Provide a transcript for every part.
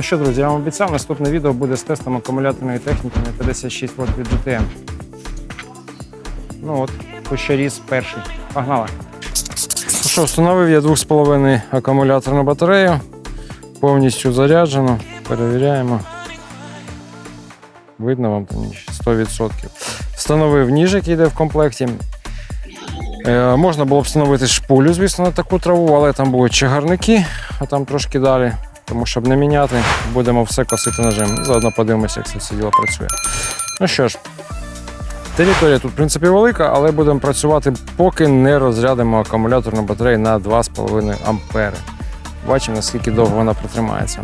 Ну що, друзі, я вам обіцяв, наступне відео буде з тестом акумуляторної техніки на 56 Вт від DTM. Ну от, кущаріз перший. Погнали. Що, встановив я 2,5 акумуляторну батарею. Повністю заряджено. Перевіряємо. Видно вам там 100%. Встановив ніж, який йде в комплекті. Е, можна було б встановити шпулю, звісно, на таку траву, але там будуть чагарники, а там трошки далі. Тому щоб не міняти, будемо все косити ножем. Заодно подивимося, як це все діло працює. Ну що ж, територія тут, в принципі, велика, але будемо працювати, поки не розрядимо акумуляторну батарею на 2,5 ампери. Бачимо, наскільки довго вона протримається.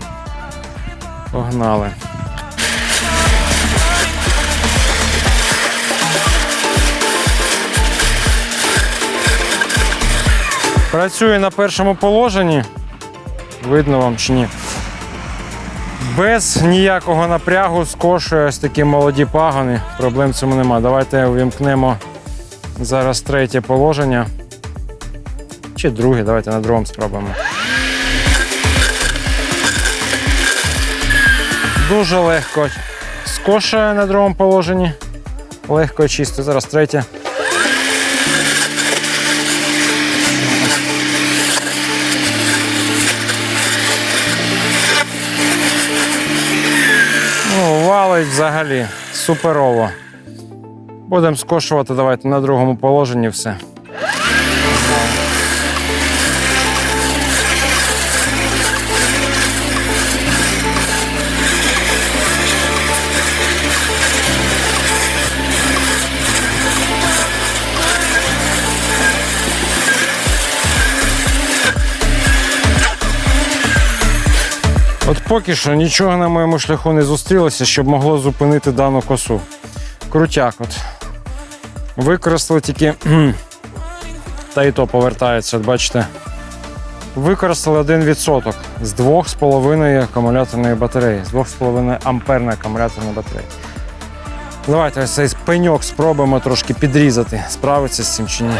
Погнали. Працює на першому положенні. Видно вам чи ні. Без ніякого напрягу скошує ось такі молоді пагони. Проблем цьому нема. Давайте увімкнемо зараз третє положення. Чи друге, давайте на другому спробуємо. Дуже легко скошує на другому положенні. Легко і чисто. Зараз третє. Валить взагалі суперово. Будемо скошувати, давайте на другому положенні все. От поки що нічого на моєму шляху не зустрілося, щоб могло зупинити дану косу. Крутяк от. Використали тільки. Та і то повертається, от бачите. Використали 1% з 2,5 акумуляторної батареї, з 2,5 амперної акумуляторної батареї. Давайте ось цей пеньок спробуємо трошки підрізати, справиться з цим чи ні.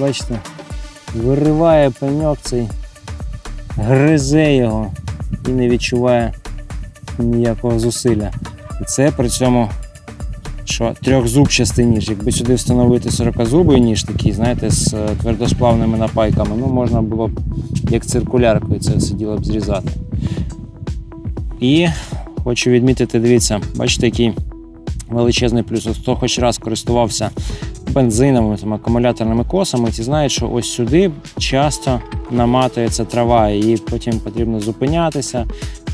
Бачите, вириває пеньок цей, гризе його і не відчуває ніякого зусилля. І це при цьому що трьохзубчастий ніж. Якби сюди встановити 40-зубий ніж такий, знаєте, з е, твердосплавними напайками, ну можна було б як циркуляркою це все діло б зрізати. І хочу відмітити, дивіться, бачите, який величезний плюс. Хто хоч раз користувався бензиновими там, акумуляторними косами, ті знають, що ось сюди часто наматується трава, і потім потрібно зупинятися,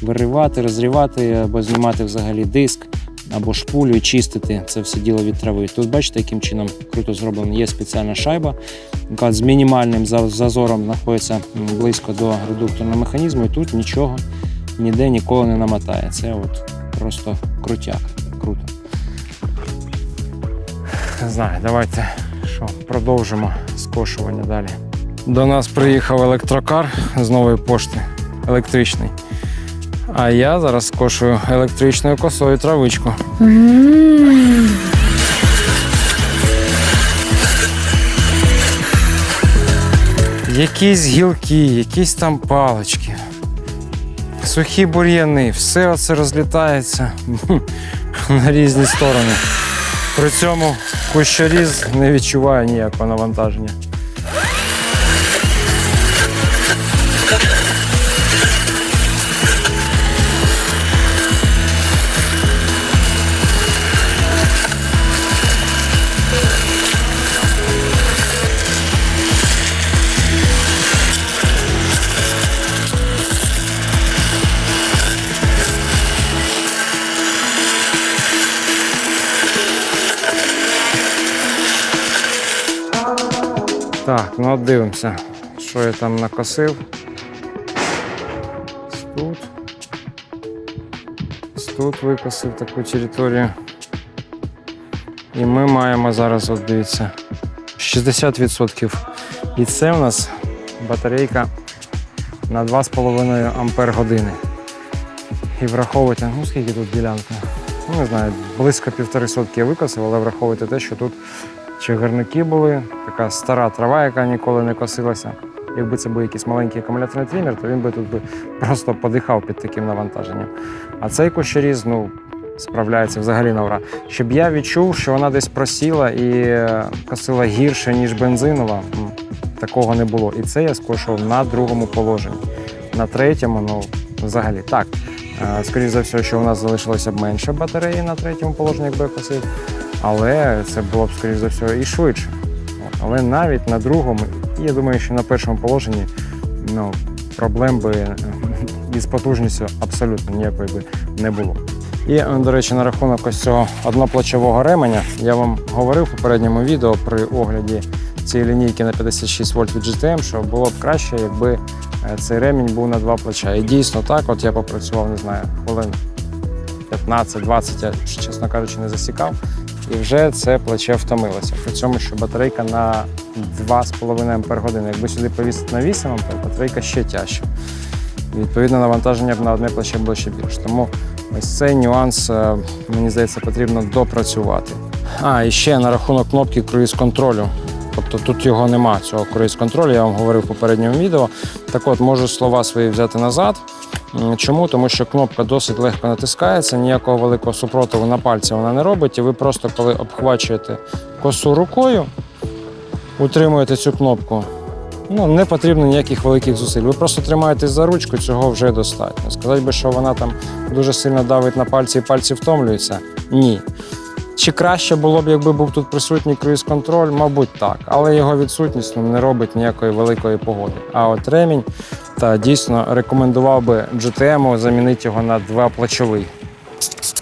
виривати, розрівати або знімати взагалі диск або шпулю і чистити це все діло від трави. Тут бачите, яким чином круто зроблено. Є спеціальна шайба, яка з мінімальним зазором знаходиться близько до редукторного механізму, і тут нічого ніде ніколи не намотає. Це от просто крутяк. Круто. Не знаю, давайте що, продовжимо скошування далі. До нас приїхав електрокар з нової пошти електричний. А я зараз скошую електричною косою травичку. Якісь гілки, якісь там палички, сухі бур'яни, все оце розлітається на різні сторони. При цьому кущоріз не відчуває ніякого навантаження. Так, ну от дивимося, що я там накосив. Тут. Тут викосив таку територію. І ми маємо зараз, от дивіться, 60%. І це у нас батарейка на 2,5 ампер години. І враховуйте, ну скільки тут ділянка? Ну, не знаю, близько півтори сотки я викосив, але враховуйте те, що тут чагарники були, така стара трава, яка ніколи не косилася. Якби це був якийсь маленький акумуляторний тример, то він би тут би просто подихав під таким навантаженням. А цей кущеріз, ну, справляється взагалі на ура. Щоб я відчув, що вона десь просіла і е, косила гірше, ніж бензинова, такого не було. І це я скошував на другому положенні. На третьому, ну, взагалі так. Е, Скоріше за все, що у нас залишилося б менше батареї на третьому положенні, якби я косив. Але це було б, скоріш за все, і швидше. Але навіть на другому, я думаю, що на першому положенні ну, проблем би е, із потужністю абсолютно ніякої би не було. І, е, до речі, на рахунок ось цього одноплачового ременя я вам говорив в попередньому відео при огляді цієї лінійки на 56 вольт від GTM, що було б краще, якби е, цей ремінь був на два плеча. І дійсно так, от я попрацював, не знаю, хвилин 15-20, я, чесно кажучи, не засікав. І вже це плече втомилося. При цьому, що батарейка на 2,5 ампер. Якби сюди повісити на 8 ампер, батарейка ще тяжча. Відповідно, навантаження б на одне плече було ще більше. Тому ось цей нюанс, е, мені здається, потрібно допрацювати. А, і ще на рахунок кнопки круїз контролю. Тобто тут його нема, цього круїз контролю, я вам говорив в попередньому відео. Так от, можу слова свої взяти назад. Чому? Тому що кнопка досить легко натискається, ніякого великого супротиву на пальці вона не робить. І ви просто коли обхвачуєте косу рукою, утримуєте цю кнопку. Ну, не потрібно ніяких великих зусиль. Ви просто тримаєтесь за ручку, цього вже достатньо. Сказати би, що вона там дуже сильно давить на пальці і пальці втомлюються. Ні. Чи краще було б, якби був тут присутній круїз-контроль? Мабуть, так. Але його відсутність ну, не робить ніякої великої погоди. А от ремінь, та дійсно рекомендував би GTM замінити його на двоплачовий. Home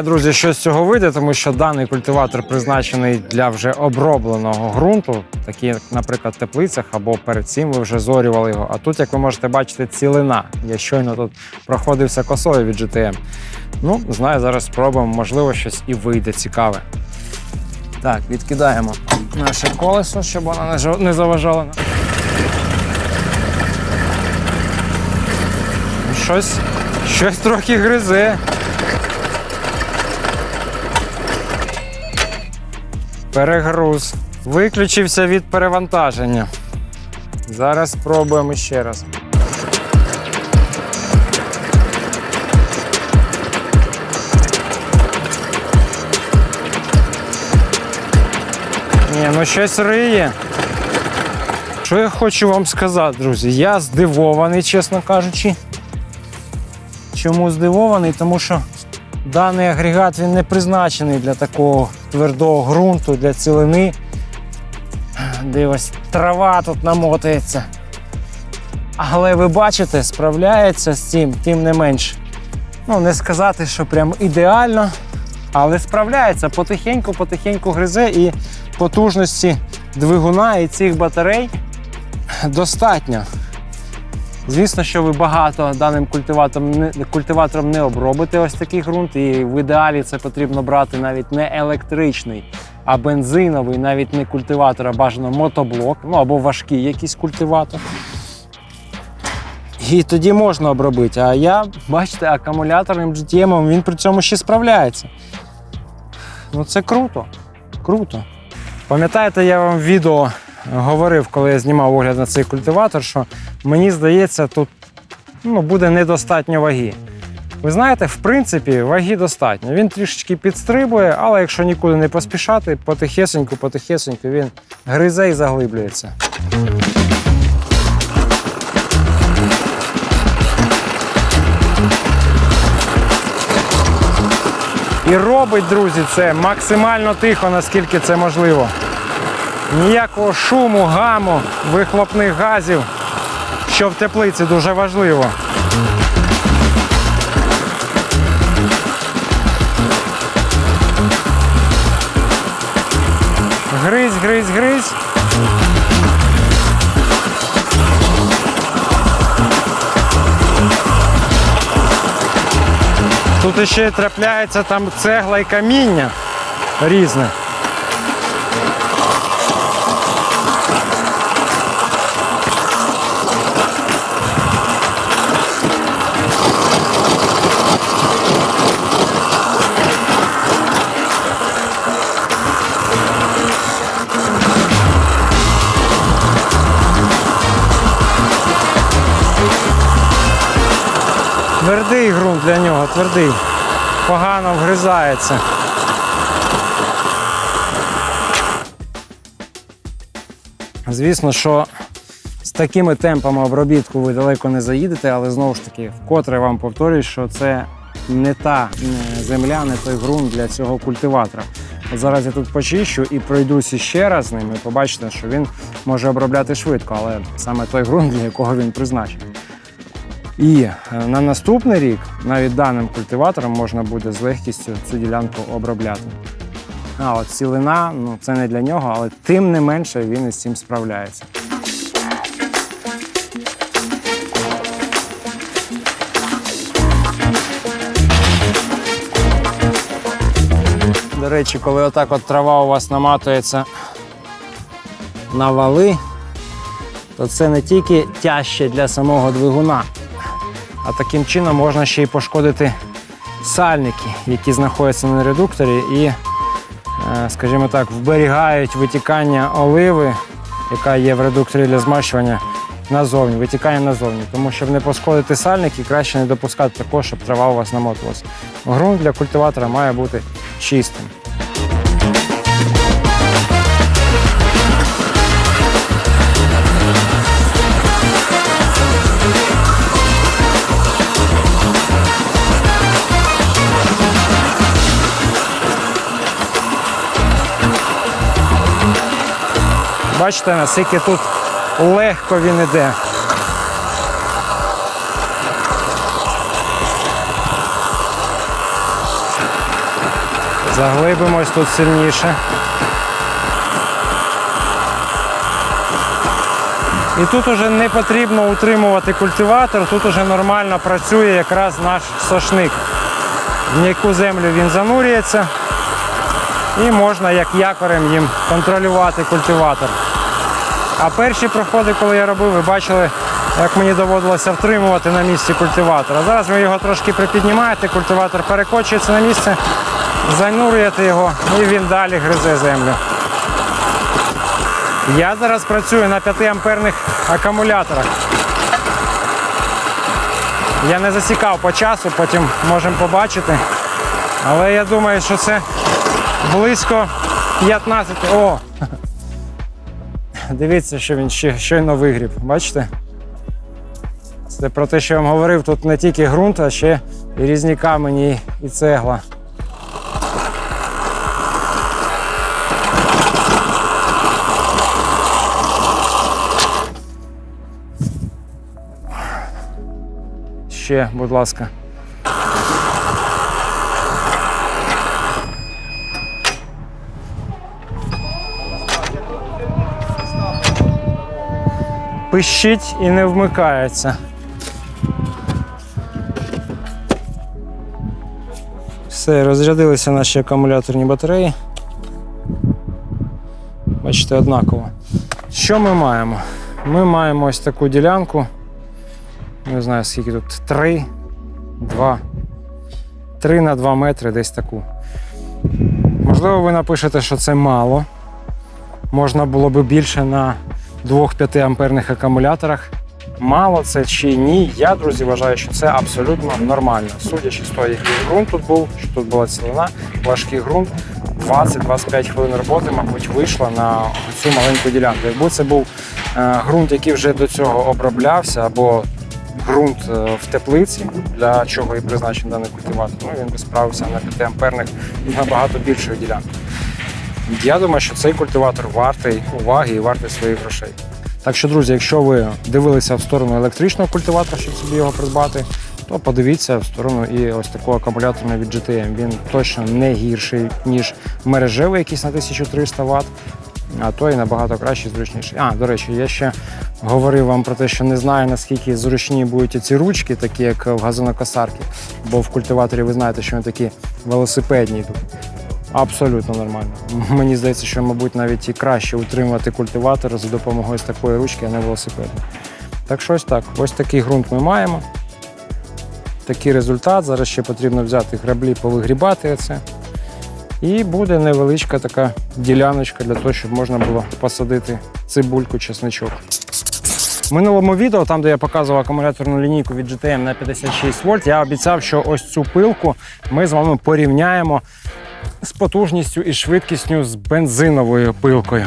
знаю, друзі, що з цього вийде, тому що даний культиватор призначений для вже обробленого ґрунту, такі, як, наприклад, теплицях або перед цим ви вже зорювали його. А тут, як ви можете бачити, цілина. Я щойно тут проходився косою від GTM. Ну, знаю, зараз спробуємо, можливо, щось і вийде цікаве. Так, відкидаємо наше колесо, щоб воно не заважало. Щось, щось трохи гризе. Перегруз. Виключився від перевантаження. Зараз спробуємо ще раз. Ні, ну щось риє. Що я хочу вам сказати, друзі? Я здивований, чесно кажучи. Чому здивований? Тому що даний агрегат він не призначений для такого твердого ґрунту, для цілини. Де ось трава тут намотується. Але ви бачите, справляється з цим, тим не менш. Ну, не сказати, що прям ідеально, але справляється потихеньку, потихеньку гризе і потужності двигуна і цих батарей достатньо. Звісно, що ви багато даним культиватором не, культиватором не обробите ось такий ґрунт, і в ідеалі це потрібно брати навіть не електричний, а бензиновий, навіть не культиватор, а бажано мотоблок, ну або важкий якийсь культиватор. І тоді можна обробити. А я, бачите, акумуляторним GTM, він при цьому ще справляється. Ну це круто. Круто. Пам'ятаєте, я вам відео говорив, коли я знімав огляд на цей культиватор, що мені здається, тут ну, буде недостатньо ваги. Ви знаєте, в принципі, ваги достатньо. Він трішечки підстрибує, але якщо нікуди не поспішати, потихесеньку, потихесеньку він гризе і заглиблюється. І робить, друзі, це максимально тихо, наскільки це можливо. Ніякого шуму, гаму, вихлопних газів, що в теплиці дуже важливо. Гризь, гризь, гризь. Тут ще трапляється там цегла і каміння різне. Твердий. Погано вгризається. Звісно, що з такими темпами обробітку ви далеко не заїдете, але знову ж таки, вкотре вам повторюю, що це не та земля, не той ґрунт для цього культиватора. От зараз я тут почищу і пройдуся ще раз з ним, і побачите, що він може обробляти швидко, але саме той ґрунт, для якого він призначений. І е, на наступний рік навіть даним культиватором можна буде з легкістю цю ділянку обробляти. А от сілина, ну це не для нього, але тим не менше він із цим справляється. До речі, коли отак от трава у вас наматується на вали, то це не тільки тяжче для самого двигуна, а таким чином можна ще й пошкодити сальники, які знаходяться на редукторі і, е, скажімо так, вберігають витікання оливи, яка є в редукторі для змащування назовні, витікання назовні. Тому щоб не пошкодити сальники, краще не допускати такого, щоб трава у вас намотувалася. Ґрунт для культиватора має бути чистим. Бачите, наскільки тут легко він іде. Заглибимось тут сильніше. І тут уже не потрібно утримувати культиватор, тут уже нормально працює якраз наш сошник. В яку землю він занурюється. І можна як якорем їм контролювати культиватор. А перші проходи, коли я робив, ви бачили, як мені доводилося втримувати на місці культиватора. Зараз ви його трошки припіднімаєте, культиватор перекочується на місце, занурюєте його і він далі гризе землю. Я зараз працюю на 5 амперних акумуляторах. Я не засікав по часу, потім можемо побачити. Але я думаю, що це близько 15. О! Дивіться, що він ще щойно вигріб. Бачите? Це про те, що я вам говорив, тут не тільки ґрунт, а ще і різні камені і цегла. ще, будь ласка. Пищить і не вмикається. Все, розрядилися наші акумуляторні батареї. Бачите, однаково. Що ми маємо? Ми маємо ось таку ділянку. Не знаю, скільки тут. 3, 2, 3 на 2 метри, десь таку. Можливо, ви напишете, що це мало. Можна було би більше на 2-5 амперних акумуляторах. Мало це чи ні, я, друзі, вважаю, що це абсолютно нормально. Судячи з того, який ґрунт тут був, що тут була цілина, важкий ґрунт, 20-25 хвилин роботи, мабуть, вийшло на цю маленьку ділянку. Якби це був е, ґрунт, який вже до цього оброблявся, або ґрунт е, в теплиці, для чого і призначений даний культиватор, ну він би справився на 5 амперних набагато більшою ділянкою. Я думаю, що цей культиватор вартий уваги і вартий своїх грошей. Так що, друзі, якщо ви дивилися в сторону електричного культиватора, щоб собі його придбати, то подивіться в сторону і ось такого акумуляторного від GTM. Він точно не гірший, ніж мережевий, якийсь на 1300 Вт, а то і набагато кращий, зручніший. А, до речі, я ще говорив вам про те, що не знаю, наскільки зручні будуть ці ручки, такі як в газонокосарки, бо в культиваторі ви знаєте, що вони такі велосипедні йдуть. Абсолютно нормально. Мені здається, що, мабуть, навіть і краще утримувати культиватор за допомогою ось такої ручки, а не велосипеду. Так що ось так. Ось такий ґрунт ми маємо. Такий результат. Зараз ще потрібно взяти граблі, повигрібати це. І буде невеличка така діляночка для того, щоб можна було посадити цибульку, чесничок. В минулому відео, там де я показував акумуляторну лінійку від GTM на 56 вольт, я обіцяв, що ось цю пилку ми з вами порівняємо з потужністю і швидкістю з бензиновою пилкою.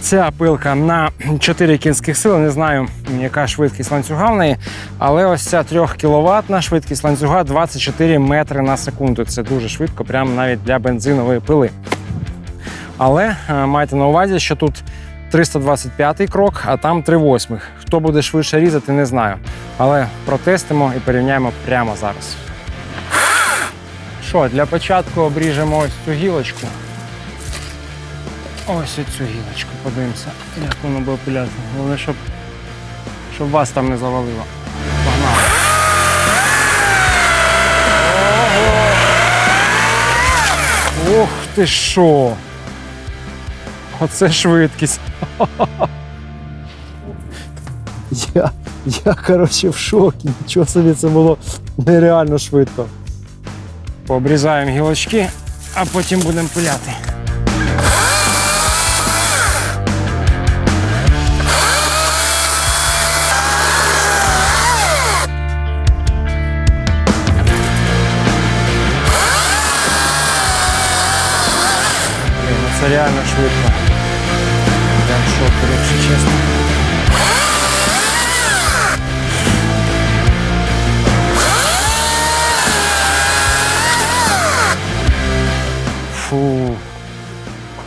Ця пилка на 4 кінських сили, не знаю, яка швидкість ланцюга в неї, але ось ця 3 кВт швидкість ланцюга 24 метри на секунду. Це дуже швидко, прямо навіть для бензинової пили. Але е, майте на увазі, що тут 325 крок, а там 3 восьмих. Хто буде швидше різати, не знаю. Але протестимо і порівняємо прямо зараз. Що, для початку обріжемо ось цю гілочку. Ось цю гілочку, подивимося, як воно буде пиляти. Головне, щоб, щоб вас там не завалило. Погнали. Ого! Ох ти що! Оце швидкість. Я, я коротше, в шокі. Нічого собі це було нереально швидко. Пообрізаємо гілочки, а потім будемо пиляти.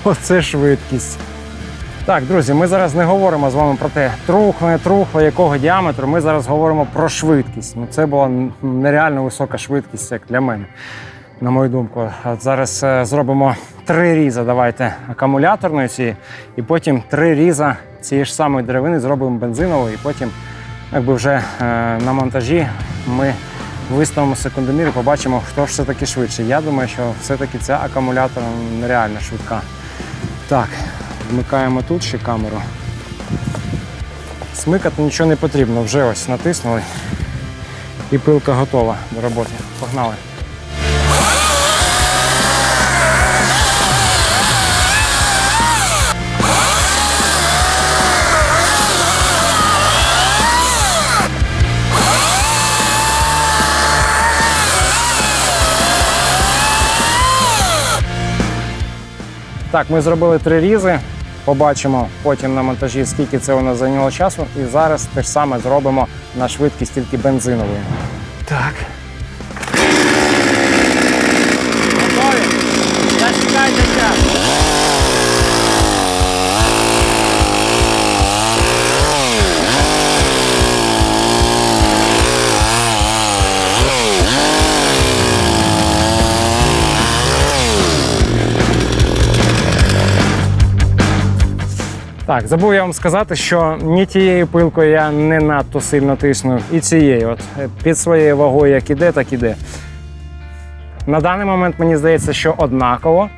Оце швидкість. Так, друзі, ми зараз не говоримо з вами про те, трухло, не трухло, якого діаметру. Ми зараз говоримо про швидкість. Ну, це була нереально висока швидкість, як для мене, на мою думку. От зараз е, зробимо три різа. Давайте акумуляторної цієї, і потім три різа цієї ж самої деревини зробимо бензиновою, і потім, якби вже е, на монтажі ми виставимо секундомір і побачимо, хто ж все-таки швидше. Я думаю, що все-таки ця акумулятор нереально швидка. Так, вмикаємо тут ще камеру. Смикати нічого не потрібно, вже ось натиснули. І пилка готова до роботи. Погнали. Так, ми зробили три різи. Побачимо потім на монтажі, скільки це у нас зайняло часу. І зараз те ж саме зробимо на швидкість тільки бензинової. Так. Так, забув я вам сказати, що ні тією пилкою я не надто сильно тисну, і цією. От е, під своєю вагою як іде, так іде. На даний момент мені здається, що однаково,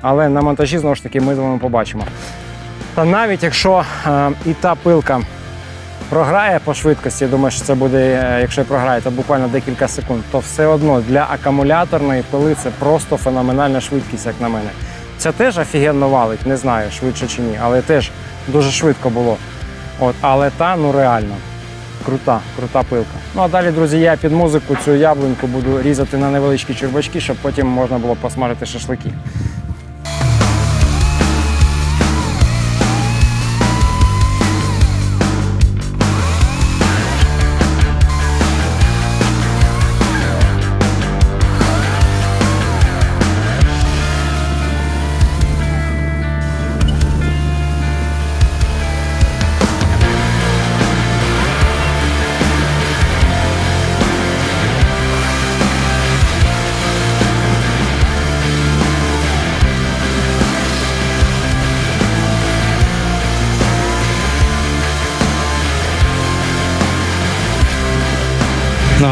але на монтажі знову ж таки ми з вами побачимо. Та навіть якщо е, і та пилка програє по швидкості, я думаю, що це буде, е, якщо програє, то буквально декілька секунд, то все одно для акумуляторної пили це просто феноменальна швидкість, як на мене. Це теж офігенно валить, не знаю, швидше чи ні, але теж дуже швидко було. От, але та ну реально. Крута, крута пилка. Ну а далі, друзі, я під музику цю яблуньку буду різати на невеличкі чербачки, щоб потім можна було посмажити шашлики.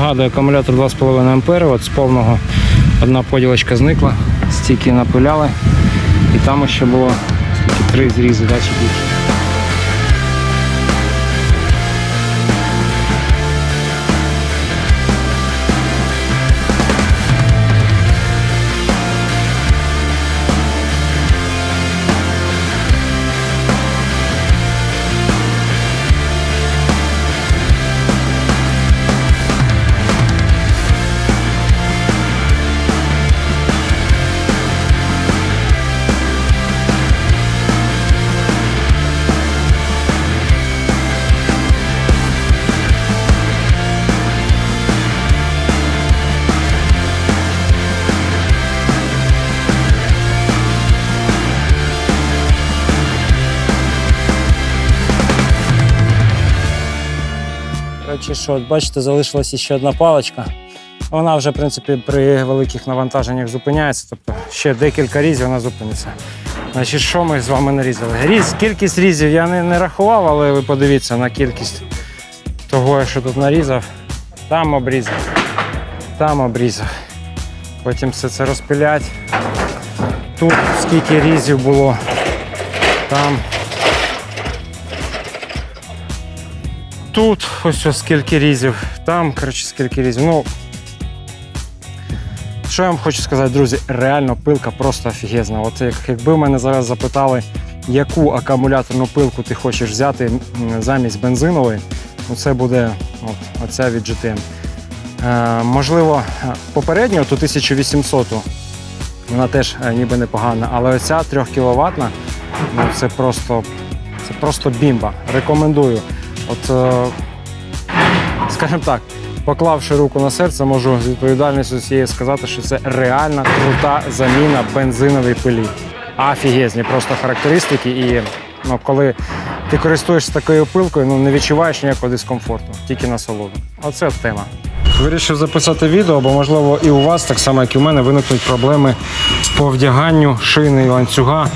Нагадую, акумулятор 2,5 ампери, от з повного одна поділочка зникла, стільки напиляли, і там ще було три зрізи, далі більше. Коротше, що, бачите, залишилася ще одна паличка. Вона вже, в принципі, при великих навантаженнях зупиняється, тобто ще декілька різів вона зупиниться. Значить, що ми з вами нарізали? Різ, кількість різів я не, не рахував, але ви подивіться на кількість того, що тут нарізав. Там обрізав, там обрізав. Потім все це розпилять. Тут скільки різів було, там. Тут ось скільки різів, там, коротше, скільки різів. Ну, що я вам хочу сказати, друзі, реально пилка просто офігезна. От як, якби мене зараз запитали, яку акумуляторну пилку ти хочеш взяти замість бензинової, ну це буде от, оця від GTM. Е, можливо, е, попередню, ту 1800 вона теж е, ніби непогана, але оця 3 кВт, ну це просто, це просто бімба. Рекомендую. От, е, скажімо так, поклавши руку на серце, можу з відповідальністю цієї сказати, що це реальна крута заміна бензиновій пилі. Офігезні просто характеристики. І ну, коли ти користуєшся такою пилкою, ну не відчуваєш ніякого дискомфорту, тільки насолоду. Оце тема. Вирішив записати відео, бо можливо і у вас, так само як і у мене, виникнуть проблеми по вдяганню шини і ланцюга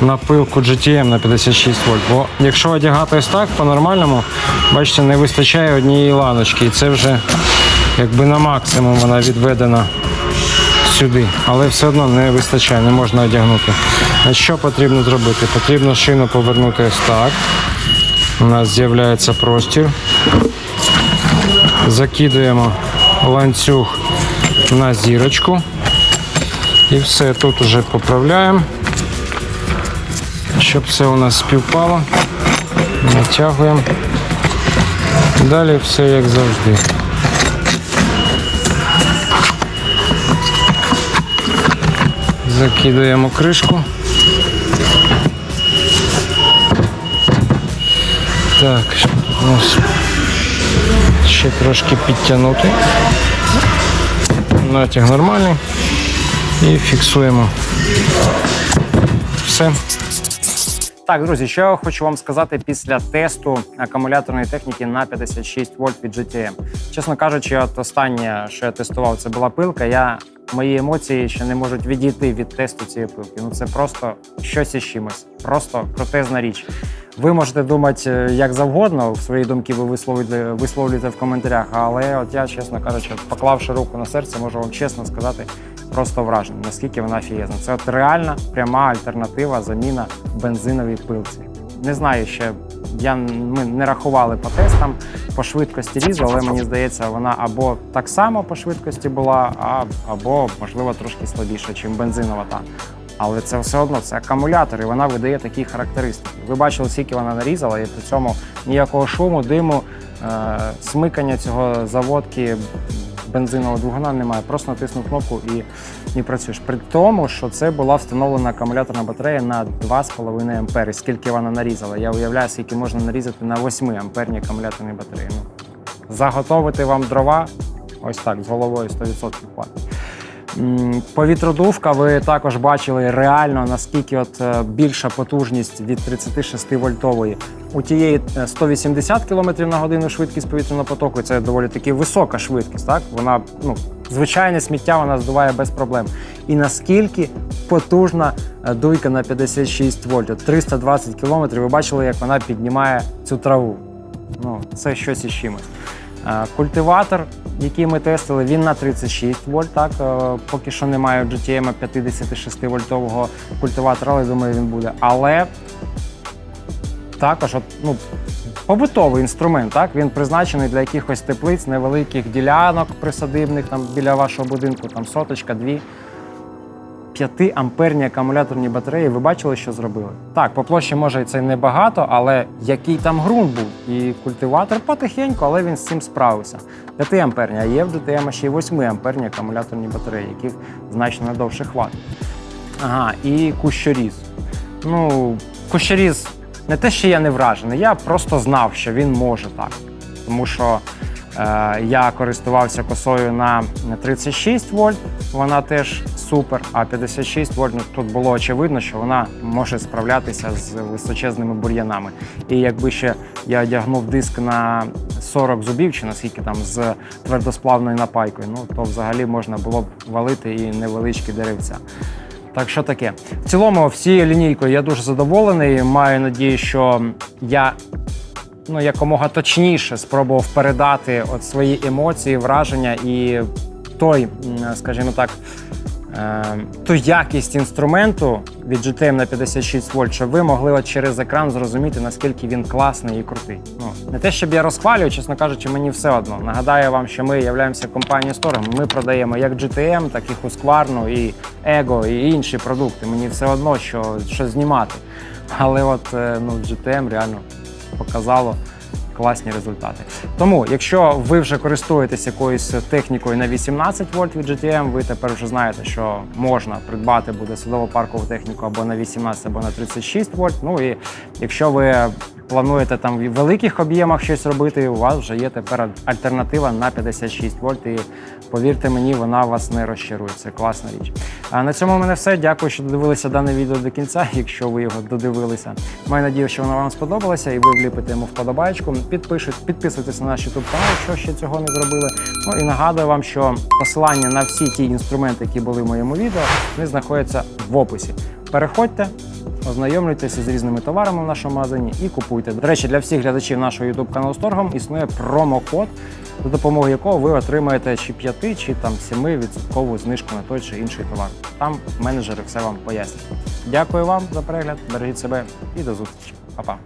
на пилку GTM на 56 вольт. Бо якщо одягати ось так по-нормальному, бачите, не вистачає однієї ланочки. І це вже якби на максимум вона відведена сюди. Але все одно не вистачає, не можна одягнути. А що потрібно зробити? Потрібно шину повернути ось так. У нас з'являється простір. Закидуємо ланцюг на зірочку. І все тут уже поправляємо щоб все у нас співпало. Натягуємо. Далі все як завжди. Закидуємо кришку. Так, що тут у нас ще трошки підтягнути. Натяг нормальний. І фіксуємо. Все. Так, друзі, що хочу вам сказати після тесту акумуляторної техніки на 56 вольт від GTM. Чесно кажучи, от останнє, що я тестував, це була пилка. Я мої емоції ще не можуть відійти від тесту цієї пилки. Ну це просто щось із чимось, просто крутезна річ. Ви можете думати е, як завгодно, свої думки ви висловлюєте, висловлюєте в коментарях, але от я, чесно кажучи, поклавши руку на серце, можу вам чесно сказати, просто вражений, наскільки вона фієзна. Це от реальна пряма альтернатива, заміна бензиновій пилці. Не знаю ще, я, ми не рахували по тестам, по швидкості різу, але мені здається, вона або так само по швидкості була, а, або, можливо, трошки слабіша, ніж бензинова та. Але це все одно це акумулятор, і вона видає такі характеристики. Ви бачили, скільки вона нарізала, і при цьому ніякого шуму, диму, е, смикання цього заводки бензинового двигуна немає. Просто натиснув кнопку і, і працюєш. При тому, що це була встановлена акумуляторна батарея на 2,5 ампери. Скільки вона нарізала? Я уявляю, скільки можна нарізати на 8 амперні акумуляторні батареї. Ну, заготовити вам дрова, ось так, з головою 100% хватить. Повітродувка, ви також бачили реально наскільки от е, більша потужність від 36 вольтової. У тієї е, 180 км на годину швидкість повітряного потоку. Це доволі таки висока швидкість. Так вона ну звичайне сміття вона здуває без проблем. І наскільки потужна е, дуйка на 56 вольт, 320 км, Ви бачили, як вона піднімає цю траву. Ну це щось із чимось. Е, Культиватор, який ми тестили, він на 36 вольт. Так е, поки що немає GTM 56 вольтового культиватора, але думаю, він буде. Але також, от, ну, побутовий інструмент, так він призначений для якихось теплиць, невеликих ділянок присадибних там біля вашого будинку, там соточка, дві. 5 амперні акумуляторні батареї. Ви бачили, що зробили? Так, по площі може це небагато, але який там ґрунт був? І культиватор потихеньку, але він з цим справився. 5 амперні, а є в GTM ще й 8 амперні акумуляторні батареї, яких значно надовше хватить. Ага, і кущоріз. Ну, кущоріз не те, що я не вражений, я просто знав, що він може так. Тому що я користувався косою на 36 вольт, вона теж супер. А 56 вольт ну, тут було очевидно, що вона може справлятися з височезними бур'янами. І якби ще я одягнув диск на 40 зубів, чи наскільки там з твердосплавною напайкою, ну то взагалі можна було б валити і невеличкі деревця. Так що таке? В цілому, всією лінійкою я дуже задоволений. Маю надію, що я ну, якомога точніше спробував передати от свої емоції, враження і той, скажімо так, е, ту якість інструменту від GTM на 56 вольт, щоб ви могли от через екран зрозуміти, наскільки він класний і крутий. Ну, не те, щоб я розхвалюю, чесно кажучи, мені все одно. Нагадаю вам, що ми являємося компанією Storm. Ми продаємо як GTM, так і Husqvarna, і Ego, і інші продукти. Мені все одно, що, що знімати. Але от е, ну, GTM реально показало класні результати. Тому, якщо ви вже користуєтесь якоюсь технікою на 18 вольт від GTM, ви тепер вже знаєте, що можна придбати буде садово-паркову техніку або на 18, або на 36 вольт. Ну і якщо ви плануєте там в великих об'ємах щось робити, у вас вже є тепер альтернатива на 56 вольт. І повірте мені, вона вас не розчарує. Це класна річ. А на цьому в мене все. Дякую, що додивилися дане відео до кінця, якщо ви його додивилися. Маю надію, що воно вам сподобалося, і ви вліпите йому вподобайку. Підпишуть, підписуйтесь на наш YouTube канал, якщо ще цього не зробили. Ну і нагадую вам, що посилання на всі ті інструменти, які були в моєму відео, вони знаходяться в описі. Переходьте. Ознайомлюйтеся з різними товарами в нашому магазині і купуйте. До речі, для всіх глядачів нашого YouTube каналу Сторгом існує промокод, за допомогою якого ви отримаєте чи 5, чи там 7% знижку на той чи інший товар. Там менеджери все вам пояснять. Дякую вам за перегляд, бережіть себе і до зустрічі. Па-па.